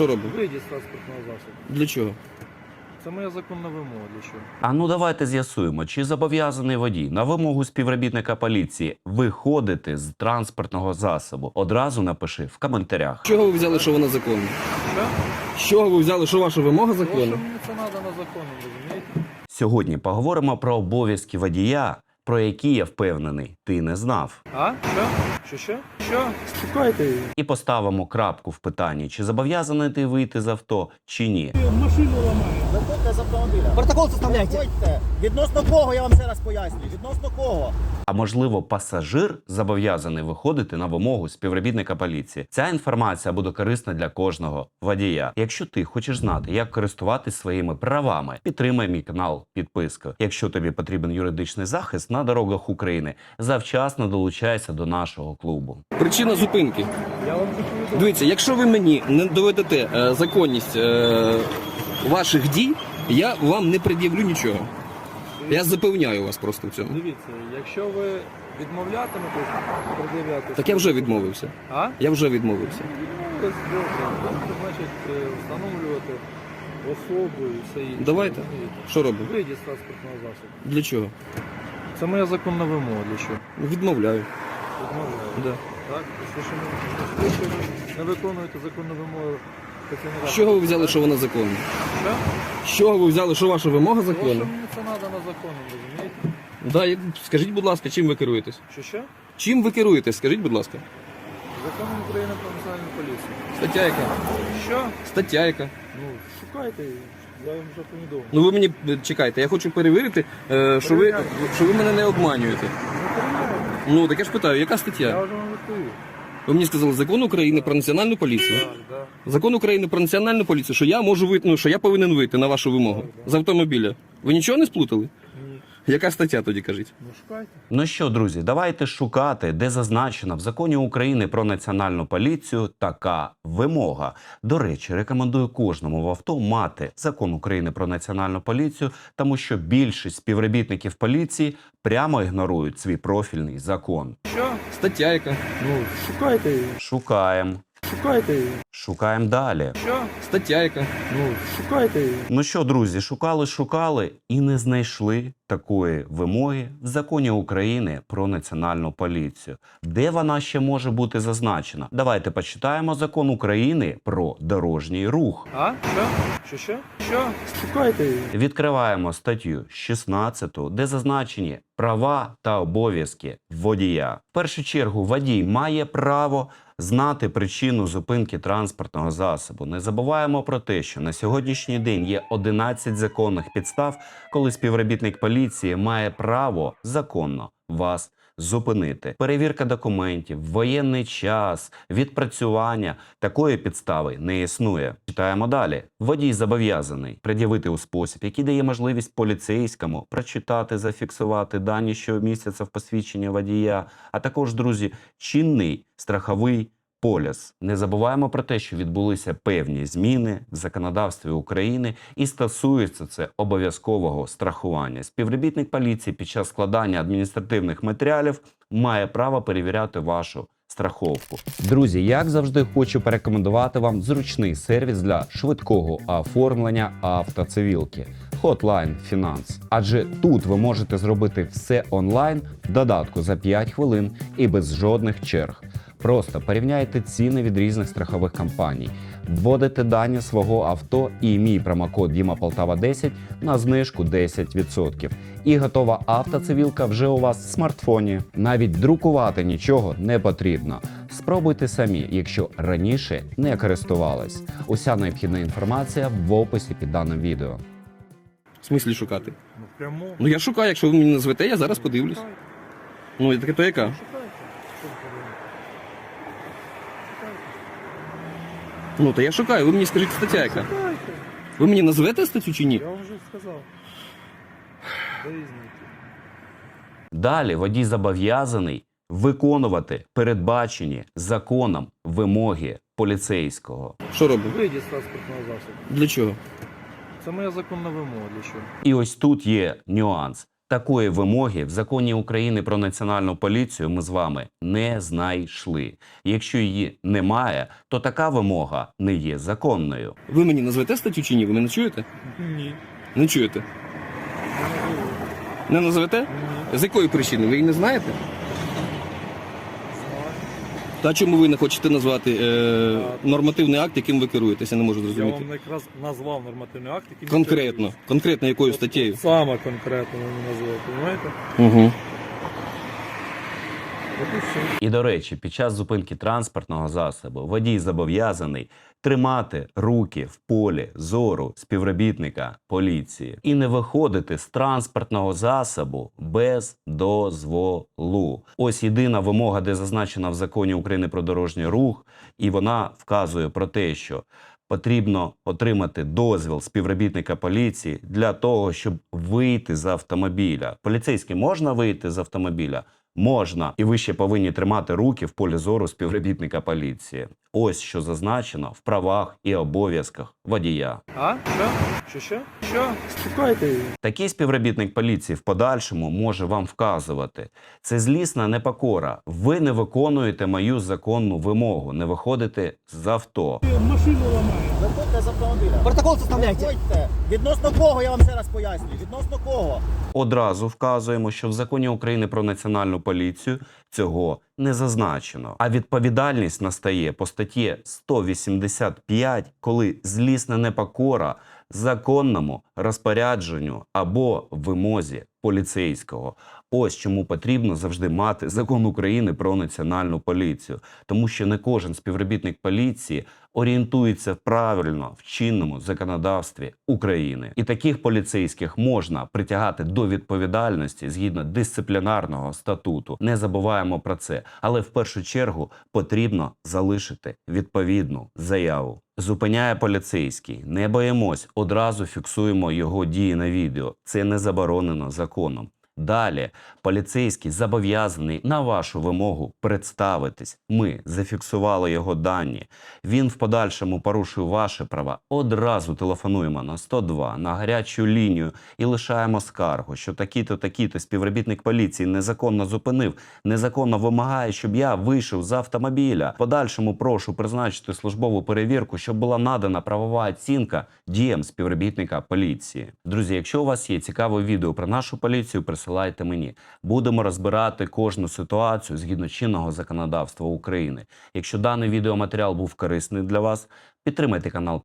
Що робимо? Вийдіть з транспортного засобу. Для чого? Це моя законна вимога для чого. А ну давайте з'ясуємо, чи зобов'язаний водій на вимогу співробітника поліції виходити з транспортного засобу. Одразу напиши в коментарях. Чого ви взяли, що вона законна? Що? З чого ви взяли, що ваша вимога Тому що законна? мені це надано законом, розумієте? Сьогодні поговоримо про обов'язки водія, про які я впевнений, ти не знав. А? Що? Що що? Що? Спікайте її. І поставимо крапку в питанні, чи зобов'язаний ти вийти з авто, чи ні. Машину ламає. Виходьте з автомобіля. Протокол составляйте. Виходьте. Відносно кого, я вам ще раз пояснюю. Відносно кого? А можливо, пасажир зобов'язаний виходити на вимогу співробітника поліції. Ця інформація буде корисна для кожного водія. Якщо ти хочеш знати, як користуватись своїми правами, підтримай мій канал підпискою. Якщо тобі потрібен юридичний захист на дорогах України, завчасно долучайся до нашого клубу. Причина зупинки. Дивіться, якщо ви мені не доведете е, законність е, ваших дій, я вам не пред'явлю нічого. Я запевняю вас просто в цьому. Дивіться, якщо ви відмовлятимете пред'являти... Так я вже відмовився. А? Я вже відмовився. Добре. Будете, значить, е, встановлювати особу і все інше. Давайте. розумієте? Що робимо? Вийдіть з транспортного засобу. Для чого? Це моя законна вимога для чого. Відмовляю. Відмовляю. Да. Так? Що якщо ви не виконуєте законну вимогу працівника... З чого ви взяли, що вона законна? Що? З чого ви взяли, що ваша вимога Тому що законна? мені це надано законом, розумієте? Да, і скажіть, будь ласка, чим ви керуєтесь? Що що? Чим ви керуєтесь? Скажіть, будь ласка. Законом України про національну поліцію. Стаття яка? Що? Стаття яка? Ну, шукайте її. Я вам вже повідомив. Ну ви мені е, чекайте, я хочу перевірити, е, що ви, що ви мене не обманюєте. Ну. Ну так я ж питаю, яка Я стаття? вже вам відповів. Ви мені сказали закон України про національну поліцію. Так, так. Закон України про національну поліцію, що я можу вийти, ну, що я повинен вийти на вашу вимогу з автомобіля. Ви нічого не сплутали? Яка стаття тоді кажіть? Ну, шукайте. Ну що, друзі, давайте шукати, де зазначена в законі України про національну поліцію така вимога. До речі, рекомендую кожному в авто мати закон України про національну поліцію, тому що більшість співробітників поліції прямо ігнорують свій профільний закон. Що? Стаття яка? Ну, шукайте її. Шукаємо, Шукайте її. Шукаємо далі. Що? Стаття яка? Ну, шукайте її. Ну що, друзі, шукали, шукали і не знайшли такої вимоги в законі України про національну поліцію. Де вона ще може бути зазначена? Давайте почитаємо закон України про дорожній рух. А? Що? Що що? Що? Шукайте її. Відкриваємо статтю 16, де зазначені права та обов'язки водія. В першу чергу водій має право знати причину зупинки транспортного засобу. Не забуваємо про те, що на сьогоднішній день є 11 законних підстав, коли співробітник поліції має право законно вас зупинити. Перевірка документів, воєнний час, відпрацювання такої підстави не існує. Читаємо далі. Водій зобов'язаний пред'явити у спосіб, який дає можливість поліцейському прочитати, зафіксувати дані, що містяться в посвідченні водія, а також, друзі, чинний страховий. Поліс. Не забуваємо про те, що відбулися певні зміни в законодавстві України, і стосується це обов'язкового страхування. Співробітник поліції під час складання адміністративних матеріалів має право перевіряти вашу страховку. Друзі, як завжди, хочу порекомендувати вам зручний сервіс для швидкого оформлення автоцивілки. Hotline Finance. Адже тут ви можете зробити все онлайн в додатку за 5 хвилин і без жодних черг. Просто порівняйте ціни від різних страхових компаній, вводите дані свого авто і мій промокод Діма Полтава 10 на знижку 10%. І готова автоцивілка вже у вас в смартфоні. Навіть друкувати нічого не потрібно. Спробуйте самі, якщо раніше не користувались. Уся необхідна інформація в описі під даним відео. В смислі шукати? Ну, прямо. Ну я шукаю, якщо ви мені назвете, я зараз подивлюсь. Ну, таке то яка? Шукайте. Що ви робите? Ну, то я шукаю, ви мені скажіть стаття яка. Шукайте. Ви мені назвете статтю чи ні? Я вам вже сказав. Де її знайти? Далі водій зобов'язаний виконувати передбачені законом вимоги поліцейського. Що робимо? Вийдіть з транспортного засобу. Для чого? Це моя законна вимога для чого. І ось тут є нюанс. Такої вимоги в законі України про національну поліцію ми з вами не знайшли. Якщо її немає, то така вимога не є законною. Ви мені назвете статтю чи ні? Ви мене чуєте? Ні. Не чуєте? Не назвете? Ні. З якої причини? Ви її не знаєте? Та чому ви не хочете назвати е, нормативний акт, яким ви керуєтеся? Не можу Я зрозуміти. вам якраз назвав нормативний акт, який Конкретно. Конкретно якою статтею? Саме конкретно ви мені назвали, розумієте? Угу. І. До речі, під час зупинки транспортного засобу водій зобов'язаний тримати руки в полі зору співробітника поліції і не виходити з транспортного засобу без дозволу. Ось єдина вимога, де зазначена в законі України про дорожній рух, і вона вказує про те, що потрібно отримати дозвіл співробітника поліції для того, щоб вийти з автомобіля. Поліцейський можна вийти з автомобіля? Можна, і ви ще повинні тримати руки в полі зору співробітника поліції. Ось що зазначено в правах і обов'язках водія. А? Що? Що що? Що? Спікайте її. Такий співробітник поліції в подальшому може вам вказувати: це злісна непокора. Ви не виконуєте мою законну вимогу, не виходите з авто. Виходьте з автомобіля. Протокол составляйте. Виходьте. Відносно кого, я вам ще раз пояснюю. Відносно кого? Одразу вказуємо, що в законі України про національну поліцію цього не зазначено. А відповідальність настає по статті 185, коли злісна непокора законному розпорядженню або вимозі поліцейського. Ось чому потрібно завжди мати закон України про національну поліцію, тому що не кожен співробітник поліції орієнтується правильно в чинному законодавстві України. І таких поліцейських можна притягати до відповідальності згідно дисциплінарного статуту. Не забуваємо про це, але в першу чергу потрібно залишити відповідну заяву. Зупиняє поліцейський, не боїмось, одразу фіксуємо його дії на відео. Це не заборонено законом законом. Далі поліцейський зобов'язаний на вашу вимогу представитись. Ми зафіксували його дані. Він в подальшому порушує ваші права. Одразу телефонуємо на 102, на гарячу лінію і лишаємо скаргу, що такі-то, такі-то співробітник поліції незаконно зупинив, незаконно вимагає, щоб я вийшов з автомобіля. В подальшому прошу призначити службову перевірку, щоб була надана правова оцінка діям співробітника поліції. Друзі, якщо у вас є цікаве відео про нашу поліцію, присилайте мені. Будемо розбирати кожну ситуацію згідно чинного законодавства України. Якщо даний відеоматеріал був корисний для вас, підтримайте канал